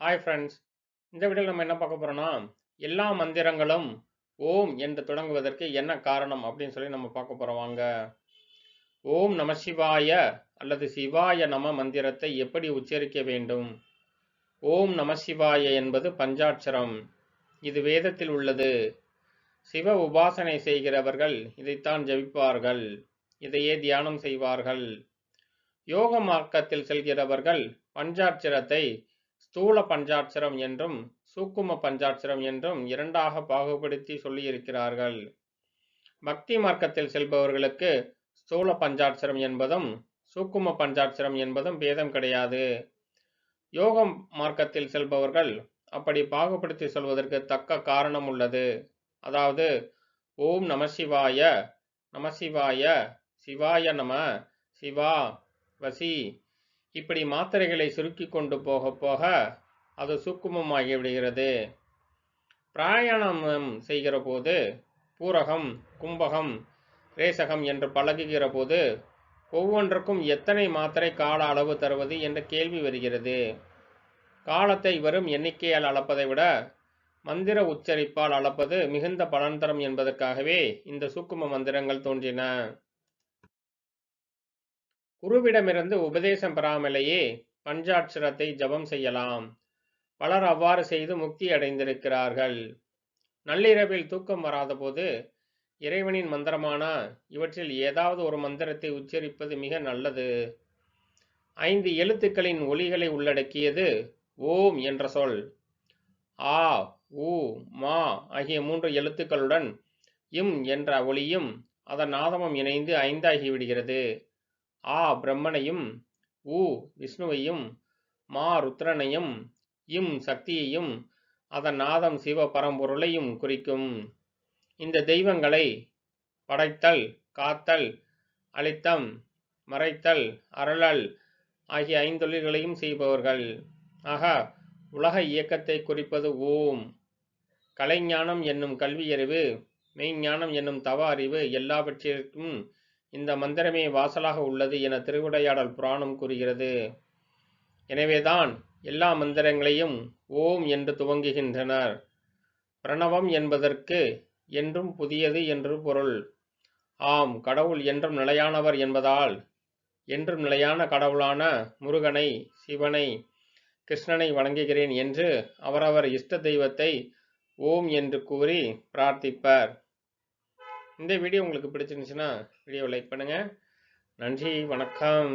Hi friends இந்த வீடியோவில் நம்ம என்ன பார்க்க போகிறோம்னா எல்லா மந்திரங்களும் ஓம் என்று தொடங்குவதற்கு என்ன காரணம் அப்படின்னு சொல்லி நம்ம பார்க்க போகிறோம் வாங்க. ஓம் நம சிவாய அல்லது சிவாய நம மந்திரத்தை எப்படி உச்சரிக்க வேண்டும்? ஓம் நம சிவாய என்பது பஞ்சாட்சரம். இது வேதத்தில் உள்ளது. சிவ உபாசனை செய்கிறவர்கள் இதைத்தான் ஜபிப்பார்கள். இதையே தியானம் செய்வார்கள். யோக மார்க்கத்தில் செல்கிறவர்கள் பஞ்சாட்சரத்தை ஸ்தூல பஞ்சாட்சரம் என்றும் சூக்கும பஞ்சாட்சரம் என்றும் இரண்டாக பாகுபடுத்தி சொல்லியிருக்கிறார்கள். பக்தி மார்க்கத்தில் செல்பவர்களுக்கு ஸ்தூல பஞ்சாட்சரம் என்பதும் சூக்கும பஞ்சாட்சரம் என்பதும் பேதம் கிடையாது. யோகம் மார்க்கத்தில் செல்பவர்கள் அப்படி பாகுபடுத்தி சொல்வதற்கு தக்க காரணம் உள்ளது. அதாவது ஓம் நமசிவாய நமசிவாய சிவாய நம சிவா வசி இப்படி மாத்திரைகளை சுருக்கி கொண்டு போக போக அது சுக்குமமாகி விடுகிறது பிராயணம் செய்கிற போது பூரகம் கும்பகம் ரேசகம் என்று பழகுகிற போது ஒவ்வொன்றுக்கும் எத்தனை மாத்திரை கால அளவு தருவது என்ற கேள்வி வருகிறது. காலத்தை வரும் எண்ணிக்கையால் அளப்பதை விட மந்திர உச்சரிப்பால் அளப்பது மிகுந்த பலன் தரும் என்பதற்காகவே இந்த சுக்கும மந்திரங்கள் தோன்றின. குருவிடமிருந்து உபதேசம் பெறாமலேயே பஞ்சாட்சரத்தை ஜபம் செய்யலாம். பலர் அவ்வாறு செய்து முக்தி அடைந்திருக்கிறார்கள். நள்ளிரவில் தூக்கம் வராதபோது இறைவனின் மந்திரமான இவற்றில் ஏதாவது ஒரு மந்திரத்தை உச்சரிப்பது மிக நல்லது. ஐந்து எழுத்துக்களின் ஒலிகளை உள்ளடக்கியது ஓம் என்ற சொல். ஆ உ மா ஆகிய மூன்று எழுத்துக்களுடன் இம் என்ற ஒளியும் அதன் நாதமும் இணைந்து ஐந்தாகிவிடுகிறது. ஆ பிரம்மனையும் உ விஷ்ணுவையும் மா ருத்ரனையும் இம் சக்தியையும் அதன் நாதம் சிவ பரம்பொருளையும் குறிக்கும். இந்த தெய்வங்களை படைத்தல் காத்தல் அழித்தம் மறைத்தல் அருளல் ஆகிய ஐந்தொழில்களையும் செய்பவர்கள். ஆக உலக இயக்கத்தை குறிப்பது ஓம். கலைஞானம் என்னும் கல்வியறிவு மெய்ஞானம் என்னும் தவ அறிவு எல்லாவற்றிற்கும் இந்த மந்திரமே வாசலாக உள்ளது என திருவிடையாடல் புராணம் கூறுகிறது. எனவேதான் எல்லா மந்திரங்களையும் ஓம் என்று துவங்குகின்றனர். பிரணவம் என்பதற்கு என்றும் புதியது என்று பொருள். ஆம் கடவுள் என்றும் நிலையானவர் என்பதால் என்றும் நிலையான கடவுளான முருகனை சிவனை கிருஷ்ணனை வணங்குகிறேன் என்று அவரவர் இஷ்ட தெய்வத்தை ஓம் என்று கூறி பிரார்த்திப்பர். இந்த வீடியோ உங்களுக்கு பிடிச்சிருந்துச்சுன்னா வீடியோ லைக் பண்ணுங்கள் நன்றி வணக்கம்.